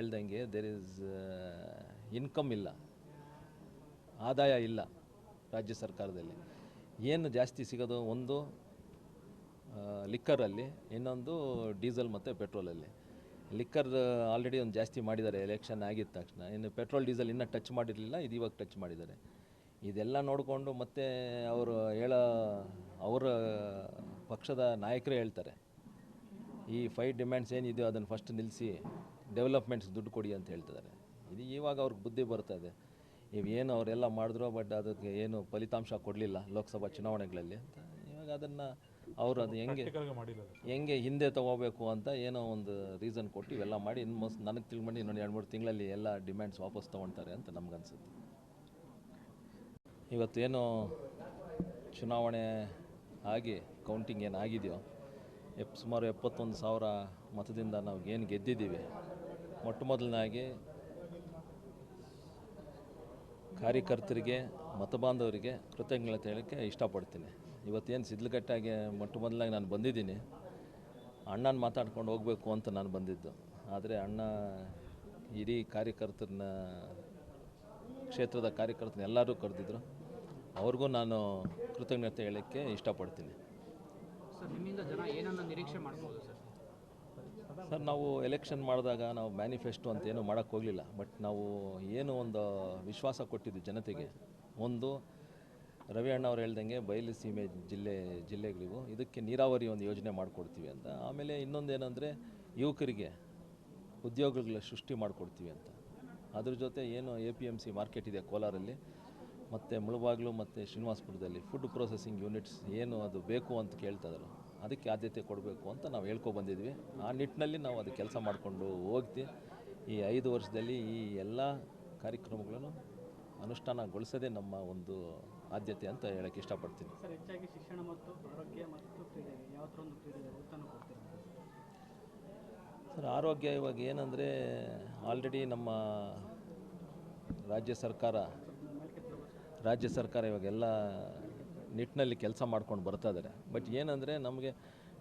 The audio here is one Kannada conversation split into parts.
ಹೇಳ್ದಂಗೆ ದೇರ್ ಇಸ್ ಇನ್ಕಮ್ ಇಲ್ಲ, ಆದಾಯ ಇಲ್ಲ ರಾಜ್ಯ ಸರ್ಕಾರದಲ್ಲಿ. ಏನು ಜಾಸ್ತಿ ಸಿಗೋದು? ಒಂದು ಲಿಕ್ಕರಲ್ಲಿ ಇನ್ನೊಂದು ಡೀಸೆಲ್ ಮತ್ತು ಪೆಟ್ರೋಲಲ್ಲಿ ಲಿಕ್ಕರ್ ಆಲ್ರೆಡಿ ಒಂದು ಜಾಸ್ತಿ ಮಾಡಿದ್ದಾರೆ ಎಲೆಕ್ಷನ್ ಆಗಿದ್ದ ತಕ್ಷಣ. ಇನ್ನು ಪೆಟ್ರೋಲ್ ಡೀಸೆಲ್ ಇನ್ನೂ ಟಚ್ ಮಾಡಿರಲಿಲ್ಲ, ಇದು ಇವಾಗ ಟಚ್ ಮಾಡಿದ್ದಾರೆ. ಇದೆಲ್ಲ ನೋಡಿಕೊಂಡು ಮತ್ತೆ ಅವರು ಹೇಳೋ, ಅವರ ಪಕ್ಷದ ನಾಯಕರೇ ಹೇಳ್ತಾರೆ. ಈ ಫೈವ್ ಡಿಮ್ಯಾಂಡ್ಸ್ ಏನಿದೆಯೋ ಅದನ್ನು ಫಸ್ಟ್ ನಿಲ್ಲಿಸಿ ಡೆವಲಪ್ಮೆಂಟ್ಸ್ ದುಡ್ಡು ಕೊಡಿ ಅಂತ ಹೇಳ್ತಿದ್ದಾರೆ. ಇದು ಇವಾಗ ಅವ್ರಿಗೆ ಬುದ್ಧಿ ಬರ್ತಾ ಇದೆ. ಇವೇನು ಅವರೆಲ್ಲ ಮಾಡಿದ್ರು ಬಟ್ ಅದಕ್ಕೆ ಏನು ಫಲಿತಾಂಶ ಕೊಡಲಿಲ್ಲ ಲೋಕಸಭಾ ಚುನಾವಣೆಗಳಲ್ಲಿ ಅಂತ. ಇವಾಗ ಅದನ್ನು ಅವರು ಅದು ಹೆಂಗೆ ಹೆಂಗೆ ಹಿಂದೆ ತಗೋಬೇಕು ಅಂತ ಏನೋ ಒಂದು ರೀಸನ್ ಕೊಟ್ಟು ಇವೆಲ್ಲ ಮಾಡಿ ಇನ್ನು ಮೋಸ್ಟ್ ನನಗೆ ತಿಳ್ಕೊಂಡು ಇನ್ನೊಂದು ಎರಡು ಮೂರು ತಿಂಗಳಲ್ಲಿ ಎಲ್ಲ ಡಿಮ್ಯಾಂಡ್ಸ್ ವಾಪಸ್ ತೊಗೊಳ್ತಾರೆ ಅಂತ ನಮ್ಗನ್ಸುತ್ತೆ ಇವತ್ತೇನು ಚುನಾವಣೆ ಆಗಿ ಕೌಂಟಿಂಗ್ ಏನು ಆಗಿದೆಯೋ ಎಪ್ ಸುಮಾರು ಎಪ್ಪತ್ತೊಂದು ಸಾವಿರ ಮತದಿಂದ ನಾವು ಏನು ಗೆದ್ದಿದ್ದೀವಿ. ಮೊಟ್ಟ ಮೊದಲನಾಗಿ ಕಾರ್ಯಕರ್ತರಿಗೆ ಮತಬಾಂಧವರಿಗೆ ಕೃತಜ್ಞತೆ ಹೇಳೋಕ್ಕೆ ಇಷ್ಟಪಡ್ತೀನಿ. ಇವತ್ತೇನು ಸಿದ್ಲುಗಟ್ಟಾಗಿ ಮೊಟ್ಟ ಮೊದಲಾಗಿ ನಾನು ಬಂದಿದ್ದೀನಿ. ಅಣ್ಣನ ಮಾತಾಡ್ಕೊಂಡು ಹೋಗಬೇಕು ಅಂತ ನಾನು ಬಂದಿದ್ದು. ಆದರೆ ಅಣ್ಣ ಇಡೀ ಕಾರ್ಯಕರ್ತರನ್ನ, ಕ್ಷೇತ್ರದ ಕಾರ್ಯಕರ್ತರನ್ನ ಎಲ್ಲರೂ ಕರೆದಿದ್ರು. ಅವ್ರಿಗೂ ನಾನು ಕೃತಜ್ಞತೆ ಹೇಳೋಕ್ಕೆ ಇಷ್ಟಪಡ್ತೀನಿ. ಸರ್ ನಿರೀಕ್ಷೆ ಮಾಡ್ಬೋದು ಸರ್? ಸರ್, ನಾವು ಎಲೆಕ್ಷನ್ ಮಾಡಿದಾಗ ನಾವು ಮ್ಯಾನಿಫೆಸ್ಟೋ ಅಂತ ಏನೂ ಮಾಡೋಕ್ಕೆ ಹೋಗಲಿಲ್ಲ. ಬಟ್ ನಾವು ಏನು ಒಂದು ವಿಶ್ವಾಸ ಕೊಟ್ಟಿದ್ದು ಜನತೆಗೆ. ಒಂದು, ರವಿ ಅಣ್ಣ ಅವ್ರು ಹೇಳ್ದಂಗೆ ಬಯಲು ಸೀಮೆ ಜಿಲ್ಲೆ, ಜಿಲ್ಲೆಗಳಿಗೂ ಇದಕ್ಕೆ ನೀರಾವರಿ ಒಂದು ಯೋಜನೆ ಮಾಡಿಕೊಡ್ತೀವಿ ಅಂತ. ಆಮೇಲೆ ಇನ್ನೊಂದು ಏನಂದರೆ ಯುವಕರಿಗೆ ಉದ್ಯೋಗಗಳ ಸೃಷ್ಟಿ ಮಾಡಿಕೊಡ್ತೀವಿ ಅಂತ. ಅದ್ರ ಜೊತೆ ಏನು A P M C market ಇದೆ ಕೋಲಾರಲ್ಲಿ ಮತ್ತು ಮುಳಬಾಗಿಲು ಮತ್ತು ಶ್ರೀನಿವಾಸಪುರದಲ್ಲಿ ಫುಡ್ ಪ್ರೊಸೆಸಿಂಗ್ ಯೂನಿಟ್ಸ್ ಏನು ಅದು ಬೇಕು ಅಂತ ಕೇಳ್ತಾಯಿದ್ರು ಅದಕ್ಕೆ ಆದ್ಯತೆ ಕೊಡಬೇಕು ಅಂತ ನಾವು ಹೇಳ್ಕೊ ಬಂದಿದ್ವಿ. ಆ ನಿಟ್ಟಿನಲ್ಲಿ ನಾವು ಅದು ಕೆಲಸ ಮಾಡಿಕೊಂಡು ಹೋಗ್ತಿ. ಈ ಐದು ವರ್ಷದಲ್ಲಿ ಈ ಎಲ್ಲ ಕಾರ್ಯಕ್ರಮಗಳನ್ನು ಅನುಷ್ಠಾನಗೊಳಿಸೋದೇ ನಮ್ಮ ಒಂದು ಆದ್ಯತೆ ಅಂತ ಹೇಳಕ್ಕೆ ಇಷ್ಟಪಡ್ತೀನಿ. ಸರ್ ಹೆಚ್ಚಾಗಿ ಶಿಕ್ಷಣ ಮತ್ತು ಆರೋಗ್ಯ ಮತ್ತು ಕ್ರೀಡೆಗೆ ಯಾವ ಥರ ಒಂದು ಕ್ರೀಡೆ ಸರ್ ಆರೋಗ್ಯ ಇವಾಗ ಏನಂದರೆ ಆಲ್ರೆಡಿ ನಮ್ಮ ರಾಜ್ಯ ಸರ್ಕಾರ ರಾಜ್ಯ ಸರ್ಕಾರ ಇವಾಗೆಲ್ಲ ನಿಟ್ಟಿನಲ್ಲಿ ಕೆಲಸ ಮಾಡ್ಕೊಂಡು ಬರ್ತಾ ಇದ್ದಾರೆ ಬಟ್ ಏನಂದರೆ ನಮಗೆ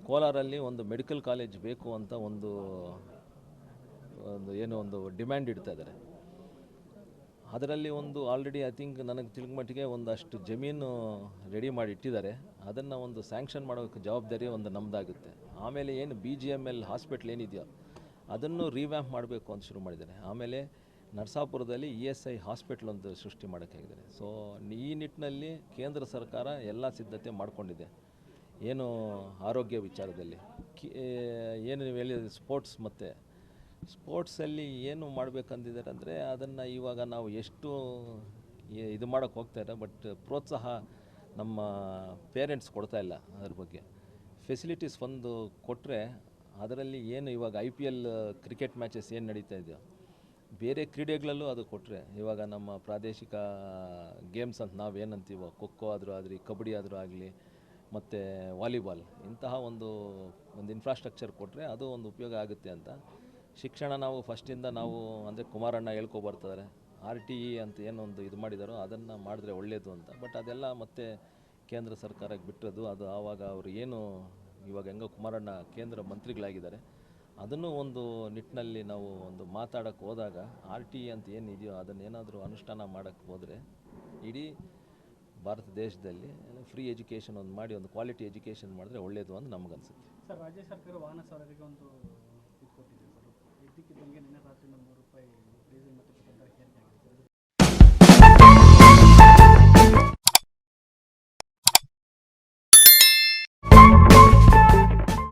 ಕೋಲಾರಲ್ಲಿ ಒಂದು ಮೆಡಿಕಲ್ ಕಾಲೇಜ್ ಬೇಕು ಅಂತ ಒಂದು ಒಂದು ಏನೋ ಒಂದು ಡಿಮ್ಯಾಂಡ್ ಇಡ್ತಾ ಇದ್ದಾರೆ ಅದರಲ್ಲಿ ಒಂದು ಆಲ್ರೆಡಿ ಐ ಥಿಂಕ್ ನನಗೆ ತಿಳಿದ ಮಟ್ಟಿಗೆ ಒಂದಷ್ಟು ಜಮೀನು ರೆಡಿ ಮಾಡಿ ಇಟ್ಟಿದ್ದಾರೆ. ಅದನ್ನು ಒಂದು ಸ್ಯಾಂಕ್ಷನ್ ಮಾಡೋಕ್ಕೆ ಜವಾಬ್ದಾರಿ ಒಂದು ನಮ್ಮದಾಗುತ್ತೆ ಆಮೇಲೆ ಏನು B G M L hospital ಏನಿದೆಯೋ ಅದನ್ನು ರಿವ್ಯಾಂಪ್ ಮಾಡಬೇಕು ಅಂತ ಶುರು ಮಾಡಿದ್ದಾರೆ. ಆಮೇಲೆ ನರಸಾಪುರದಲ್ಲಿ ಇ ಎಸ್ ಐ ಹಾಸ್ಪಿಟ್ಲ್ ಒಂದು ಸೃಷ್ಟಿ ಮಾಡೋಕ್ಕಾಗಿದ್ದಾರೆ ಸೊ ಈ ನಿಟ್ಟಿನಲ್ಲಿ ಕೇಂದ್ರ ಸರ್ಕಾರ ಎಲ್ಲ ಸಿದ್ಧತೆ ಮಾಡಿಕೊಂಡಿದೆ. ಏನು ಆರೋಗ್ಯ ವಿಚಾರದಲ್ಲಿ? ಏನು ನೀವು ಹೇಳಿದ್ರೆ ಸ್ಪೋರ್ಟ್ಸ್ ಮತ್ತು. ಸ್ಪೋರ್ಟ್ಸಲ್ಲಿ ಏನು ಮಾಡಬೇಕಂದಿದ್ದಾರೆ ಅಂದರೆ ಅದನ್ನು ಇವಾಗ ನಾವು ಎಷ್ಟು ಇದು ಮಾಡೋಕ್ಕೆ ಹೋಗ್ತಾ ಇಲ್ಲ, ಬಟ್ ಪ್ರೋತ್ಸಾಹ ನಮ್ಮ ಪೇರೆಂಟ್ಸ್ ಕೊಡ್ತಾ ಇಲ್ಲ ಅದ್ರ ಬಗ್ಗೆ. ಫೆಸಿಲಿಟೀಸ್ ಒಂದು ಕೊಟ್ಟರೆ ಅದರಲ್ಲಿ ಏನು ಇವಾಗ I P L cricket matches ಏನು ನಡೀತಾ ಇದೆಯೋ ಬೇರೆ ಕ್ರೀಡೆಗಳಲ್ಲೂ ಅದು ಕೊಟ್ಟರೆ ಇವಾಗ ನಮ್ಮ ಪ್ರಾದೇಶಿಕ ಗೇಮ್ಸ್ ಅಂತ ನಾವು ಏನಂತೀವೋ ಖೋಖೋ ಆದರೂ ಆಗಲಿ, ಕಬಡ್ಡಿ ಆದರೂ ಆಗಲಿ, ಮತ್ತು ವಾಲಿಬಾಲ್, ಇಂತಹ ಒಂದು ಒಂದು ಇನ್ಫ್ರಾಸ್ಟ್ರಕ್ಚರ್ ಕೊಟ್ಟರೆ ಅದು ಒಂದು ಉಪಯೋಗ ಆಗುತ್ತೆ ಅಂತ. ಶಿಕ್ಷಣ ನಾವು ಫಸ್ಟಿಂದ ನಾವು ಅಂದರೆ ಕುಮಾರಣ್ಣ ಹೇಳ್ಕೊಬರ್ತಾರೆ ಆರ್ ಟಿ ಇ ಅಂತ ಏನೊಂದು ಇದು ಮಾಡಿದಾರೋ ಅದನ್ನು ಮಾಡಿದ್ರೆ ಒಳ್ಳೆಯದು ಅಂತ. ಬಟ್ ಅದೆಲ್ಲ ಮತ್ತೆ ಕೇಂದ್ರ ಸರ್ಕಾರಕ್ಕೆ ಬಿಟ್ಟದ್ದು ಅದು ಆವಾಗ ಅವರು ಏನು, ಇವಾಗ ಹೆಂಗೋ ಕುಮಾರಣ್ಣ ಕೇಂದ್ರ ಮಂತ್ರಿಗಳಾಗಿದ್ದಾರೆ ಅದನ್ನು ಒಂದು ನಿಟ್ಟಿನಲ್ಲಿ ನಾವು ಒಂದು ಮಾತಾಡೋಕ್ಕೆ ಹೋದಾಗ ಆರ್ ಟಿ ಅಂತ ಏನಿದೆಯೋ ಅದನ್ನೇನಾದರೂ ಅನುಷ್ಠಾನ ಮಾಡೋಕ್ಕೆ ಹೋದರೆ ಇಡೀ ಭಾರತ ದೇಶದಲ್ಲಿ ಫ್ರೀ ಎಜುಕೇಷನ್ ಒಂದು ಮಾಡಿ ಒಂದು ಕ್ವಾಲಿಟಿ ಎಜುಕೇಷನ್ ಮಾಡಿದ್ರೆ ಒಳ್ಳೆಯದು ಅಂತ ನಮಗನ್ಸುತ್ತೆ. ಸರ್, ರಾಜ್ಯ ಸರ್ಕಾರ ವಾಹನ ಸಾರಿಗೆ ಒಂದು ಕೊಟ್ಟಿದೆ ಸರ್. ಇದ್ದಕ್ಕಿದ್ದಂಗೆ ನಿನ್ನೆ ರಾತ್ರಿ ನೂರು ರೂಪಾಯಿ ಡೀಸೆಲ್